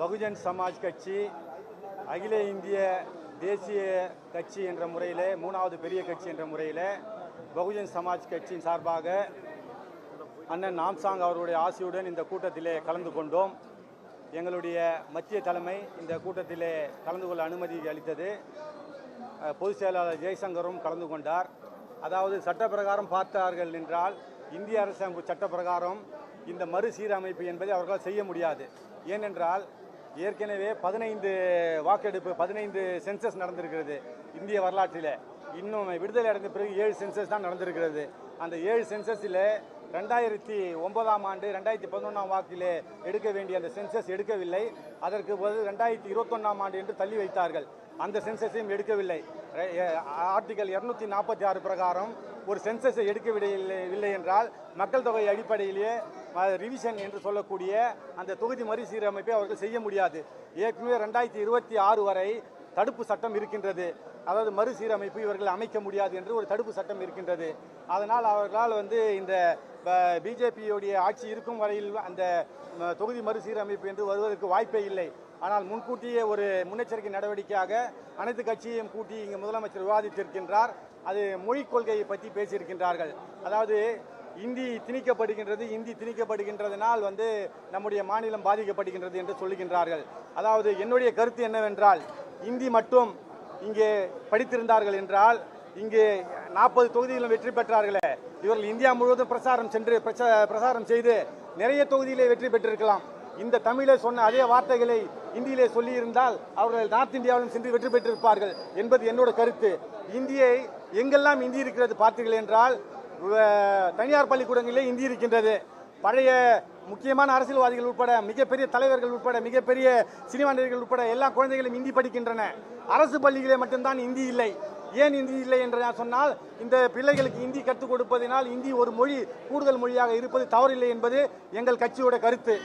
பகுஜன் சமாஜ் கட்சி அகில இந்திய தேசிய கட்சி என்ற முறையில் மூணாவது பெரிய கட்சி என்ற முறையில் பகுஜன் சமாஜ் கட்சியின் சார்பாக அண்ணன் நாம்சாங் அவருடைய ஆசியுடன் இந்த கூட்டத்திலே கலந்து கொண்டோம். எங்களுடைய மத்திய தலைமை இந்த கூட்டத்திலே கலந்து கொள்ள அனுமதி அளித்தது. பொதுச் செயலாளர் ஜெய்சங்கரும் கலந்து கொண்டார். அதாவது சட்டப்பிரகாரம் பார்த்தார்கள் என்றால் இந்திய அரசாங்க சட்டப்பிரகாரம் இந்த மறுசீரமைப்பு என்பதை அவர்களால் செய்ய முடியாது. ஏனென்றால் ஏற்கனவே பதினைந்து வாக்கெடுப்பு பதினைந்து சென்சஸ் நடந்திருக்கிறது இந்திய வரலாற்றில். இன்னும் விடுதலை அடைந்த பிறகு ஏழு சென்சஸ் தான் நடந்திருக்கிறது. அந்த ஏழு சென்சஸில் ரெண்டாயிரத்தி ஒன்பதாம் ஆண்டு ரெண்டாயிரத்தி பதினொன்றாம் வாக்கிலே எடுக்க வேண்டிய அந்த சென்சஸ் எடுக்கவில்லை. அதற்கு பதில் ரெண்டாயிரத்தி இருபத்தொன்னாம் ஆண்டு என்று தள்ளி வைத்தார்கள். அந்த சென்சஸையும் எடுக்கவில்லை. ஆர்டிகல் இரநூத்தி நாற்பத்தி ஆறு பிரகாரம் ஒரு சென்சஸை எடுக்கவில்லை இல்லை என்றால் மக்கள் தொகை அடிப்படையிலேயே ரிவிஷன் என்று சொல்லக்கூடிய அந்த தொகுதி மறுசீரமைப்பை அவர்கள் செய்ய முடியாது. ஏற்கனவே ரெண்டாயிரத்தி இருபத்தி ஆறு வரை தடுப்பு சட்டம் இருக்கின்றது. அதாவது மறுசீரமைப்பு இவர்கள் அமைக்க முடியாது என்று ஒரு தடுப்பு சட்டம் இருக்கின்றது. அதனால் அவர்களால் வந்து இந்த பிஜேபியுடைய ஆட்சி இருக்கும் வரையில் அந்த தொகுதி மறுசீரமைப்பு என்று வருவதற்கு வாய்ப்பே இல்லை. ஆனால் முன்கூட்டியே ஒரு முன்னெச்சரிக்கை நடவடிக்கையாக அனைத்து கட்சியையும் கூட்டி இங்கே முதலமைச்சர் விவாதித்திருக்கின்றார். அது மொழிக் கொள்கையை பற்றி பேசியிருக்கின்றார்கள். அதாவது இந்தி திணிக்கப்படுகின்றது இந்தி திணிக்கப்படுகின்றதுனால் வந்து நம்முடைய மாநிலம் பாதிக்கப்படுகின்றது என்று சொல்லுகின்றார்கள். அதாவது என்னுடைய கருத்து என்னவென்றால் இந்தி மட்டும் இங்கே படித்திருந்தார்கள் என்றால் இங்கே நாற்பது தொகுதிகளிலும் வெற்றி பெற்றார்களே. இவர்கள் இந்தியா முழுவதும் பிரசாரம் சென்று பிரச்சாரம் பிரசாரம் செய்து நிறைய தொகுதியிலே வெற்றி பெற்றிருக்கலாம். இந்த தமிழை சொன்ன அதே வார்த்தைகளை இந்தியிலே சொல்லியிருந்தால் அவர்கள் நார்த் இந்தியாவிலும் சென்று வெற்றி பெற்றிருப்பார்கள் என்பது என்னோட கருத்து. இந்தியை எங்கெல்லாம் இந்தி இருக்கிறது பார்த்தீர்கள் என்றால் தனியார் பள்ளிக்கூடங்களிலே இந்தி இருக்கின்றது. பழைய முக்கியமான அரசியல்வாதிகள் உட்பட மிகப்பெரிய தலைவர்கள் உட்பட மிகப்பெரிய சினிமா நடிகர்கள் உட்பட எல்லா குழந்தைகளும் இந்தி படிக்கின்றன. அரசு பள்ளிகளே மட்டும்தான் இந்தி இல்லை. ஏன் இந்தி இல்லை என்று நான் சொன்னால் இந்த பிள்ளைகளுக்கு இந்தி கற்றுக் கொடுப்பதினால் இந்தி ஒரு மொழி கூடுதல் மொழியாக இருப்பது தவறில்லை என்பது எங்கள் கட்சியோட கருத்து.